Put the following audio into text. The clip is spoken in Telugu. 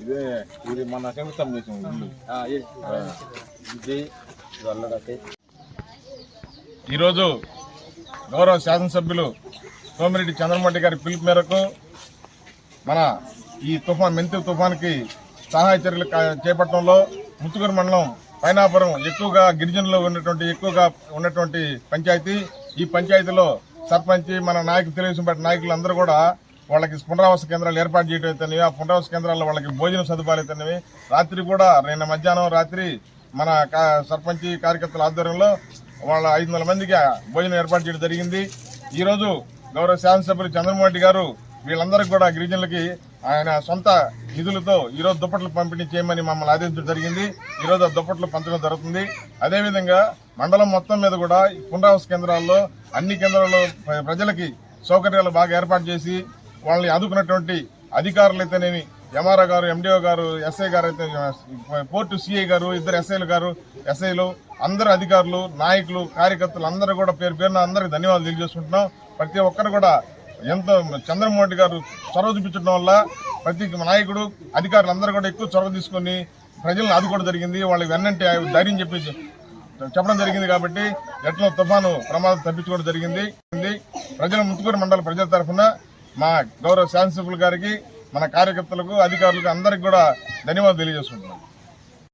ఇదే ఇది మన శంకుతం ఈరోజు గౌరవ శాసనసభ్యులు సోమిరెడ్డి చంద్రమౌళి గారి పిలుపు మేరకు మన ఈ తుఫాన్ మెంతి తుఫాన్కి సహాయ చర్యలు చేపట్టడంలో ముత్తుకూరు మండలం పైనాపురం ఎక్కువగా గిరిజనులు ఉన్నటువంటి ఎక్కువగా ఉన్నటువంటి పంచాయతీ. ఈ పంచాయతీలో సర్పంచ్ మన నాయకులు తెలుగుదేశం పార్టీ నాయకులు అందరూ కూడా వాళ్ళకి పునరావాస కేంద్రాలు ఏర్పాటు చేయడం అయితేనేవి ఆ పునరావాస కేంద్రాల్లో వాళ్ళకి భోజనం సదుపాయాలు అయితేనేవి రాత్రి కూడా నిన్న మధ్యాహ్నం రాత్రి మన కా- సర్పంచ్ కార్యకర్తల ఆధ్వర్యంలో వాళ్ళ ఐదు వందల మందికి భోజనం ఏర్పాటు చేయడం జరిగింది. ఈరోజు గౌరవ శాసనసభ్యులు చంద్రమోహన్ రెడ్డి గారు వీళ్ళందరికీ కూడా గిరిజనులకి ఆయన సొంత నిధులతో ఈరోజు దుప్పట్లు పంపిణీ చేయమని మమ్మల్ని ఆదేశించడం జరిగింది. ఈరోజు ఆ దుప్పట్లు పంచడం జరుగుతుంది. అదేవిధంగా మండలం మొత్తం మీద కూడా పునరావాస కేంద్రాల్లో అన్ని కేంద్రాల్లో ప్రజలకి సౌకర్యాలు బాగా ఏర్పాటు చేసి వాళ్ళని ఆదుకున్నటువంటి అధికారులు అయితేనేమి ఎంఆర్ఓ గారు ఎండిఓ గారు ఎస్ఐ గారు అయితే పోర్టు సిఐ గారు ఇద్దరు ఎస్ఐలు గారు ఎస్ఐలు అందరు అధికారులు నాయకులు కార్యకర్తలు అందరూ కూడా పేరు పేరున అందరికి ధన్యవాదాలు తెలియజేసుకుంటున్నాం. ప్రతి ఒక్కరు కూడా ఎంతో చంద్రమోహన్ గారు చొరవ చూపించడం వల్ల ప్రతి నాయకుడు అధికారులు అందరూ కూడా ఎక్కువ చొరవ తీసుకొని ప్రజలను ఆదుకోవడం జరిగింది. వాళ్ళకి వెన్నంటే ధైర్యం చెప్పి చెప్పడం జరిగింది కాబట్టి ఎట్లా తుఫాను ప్రమాదం తప్పించుకోవడం జరిగింది. ప్రజల ముత్తుకూరు మండల ప్రజల తరఫున మా గౌరవ శాసనసభ్యుల గారికి మన కార్యకర్తలకు అధికారులకు అందరికి కూడా ధన్యవాదాలు తెలియజేసుకుంటున్నాం.